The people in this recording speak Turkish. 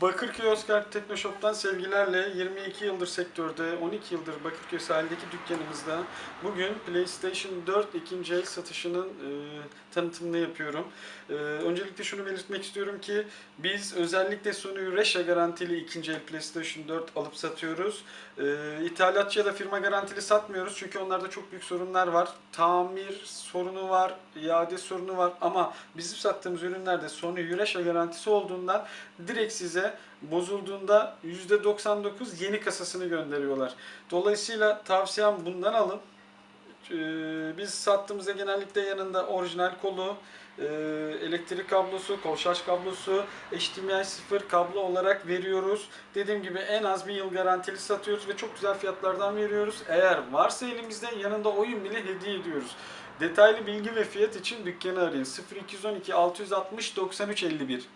Bakırköy Oscar Teknoshop'tan sevgilerle 22 yıldır sektörde, 12 yıldır Bakırköy sahildeki dükkanımızda bugün PlayStation 4 ikinci el satışının e, tanıtımını yapıyorum. E, öncelikle şunu belirtmek istiyorum ki biz özellikle Sony Resha garantili ikinci el PlayStation 4 alıp satıyoruz. E, ithalatçı da firma garantili satmıyoruz çünkü onlarda çok büyük sorunlar var. Tamir sorunu var, iade sorunu var ama bizim sattığımız ürünlerde Sony Resha garantisi olduğundan direkt size bozulduğunda %99 yeni kasasını gönderiyorlar. Dolayısıyla tavsiyem bundan alın. Ee, Biz sattığımızda genellikle yanında orijinal kolu, e, elektrik kablosu, kol şarj kablosu, HDMI 0 kablo olarak veriyoruz. Dediğim gibi en az bir yıl garantili satıyoruz ve çok güzel fiyatlardan veriyoruz. Eğer varsa elimizde yanında oyun bile hediye ediyoruz. Detaylı bilgi ve fiyat için dükkanı arayın. 0212 660 93 51.